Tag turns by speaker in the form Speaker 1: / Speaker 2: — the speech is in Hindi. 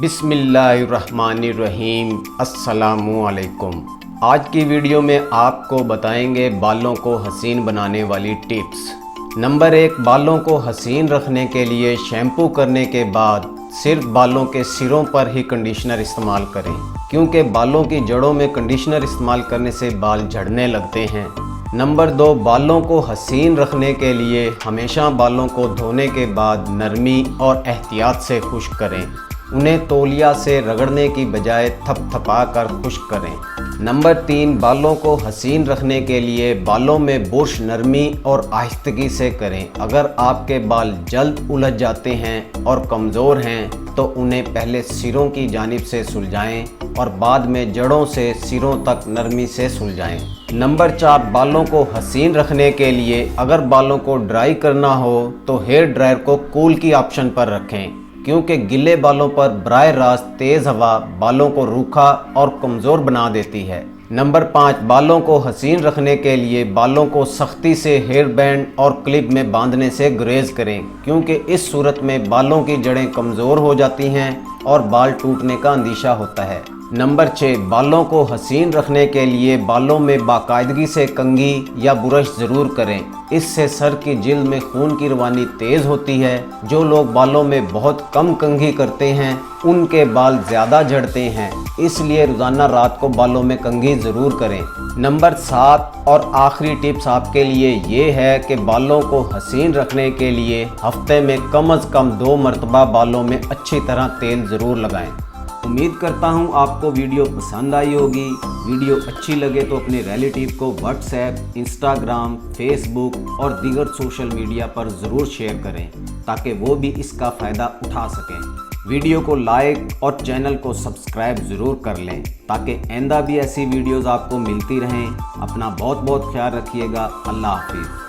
Speaker 1: बिस्मिल्लाहिर्रहमानिर्रहीम। अस्सलामुअलैकुम। आज की वीडियो में आपको बताएँगे बालों को हसीन बनाने वाली टिप्स। नंबर एक, बालों को हसीन रखने के लिए शैम्पू करने के बाद सिर्फ़ बालों के सिरों पर ही कंडीशनर इस्तेमाल करें, क्योंकि बालों की जड़ों में कंडीशनर इस्तेमाल करने से बाल झड़ने लगते हैं। नंबर दो, बालों को हसीन रखने के लिए हमेशा बालों को धोने के बाद नरमी और एहतियात से खुश करें। उन्हें तौलिया से रगड़ने की बजाय थपथपा कर खुश्क करें। नंबर तीन, बालों को हसीन रखने के लिए बालों में बुरश नरमी और आहिस्तगी से करें। अगर आपके बाल जल्द उलझ जाते हैं और कमज़ोर हैं तो उन्हें पहले सिरों की जानिब से सुलझाएँ और बाद में जड़ों से सिरों तक नरमी से सुलझाएँ। नंबर चार, बालों को हसीन रखने के लिए अगर बालों को ड्राई करना हो तो हेयर ड्रायर को कूल की ऑप्शन पर रखें। क्योंकि गिले बालों पर बर रास्त तेज़ हवा बालों को रूखा और कमज़ोर बना देती है। नंबर पाँच, बालों को हसीन रखने के लिए बालों को सख्ती से हेयर बैंड और क्लिप में बांधने से ग्रेज करें, क्योंकि इस सूरत में बालों की जड़ें कमज़ोर हो जाती हैं और बाल टूटने का अंदेशा होता है। नंबर छः बालों को हसीन रखने के लिए बालों में बाकायदगी से कंगी या ब्रश ज़रूर करें। इससे सर की जिल्द में खून की रवानी तेज़ होती है। जो लोग बालों में बहुत कम कंघी करते हैं, उनके बाल ज़्यादा झड़ते हैं। इसलिए रोज़ाना रात को बालों में कंघी ज़रूर करें। नंबर सात, और आखिरी टिप्स आपके लिए ये है कि बालों को हसीन रखने के लिए हफ़्ते में कम अज़ कम दो मरतबा बालों में अच्छी तरह तेल ज़रूर लगाएँ। उम्मीद करता हूँ आपको वीडियो पसंद आई होगी। वीडियो अच्छी लगे तो अपने रिलेटिव को व्हाट्सएप इंस्टाग्राम फेसबुक और दीगर सोशल मीडिया पर ज़रूर शेयर करें, ताकि वो भी इसका फ़ायदा उठा सकें। वीडियो को लाइक और चैनल को सब्सक्राइब ज़रूर कर लें, ताकि आंदा भी ऐसी वीडियोज़ आपको मिलती रहें। अपना बहुत बहुत ख्याल रखिएगा। अल्लाह हाफिज़।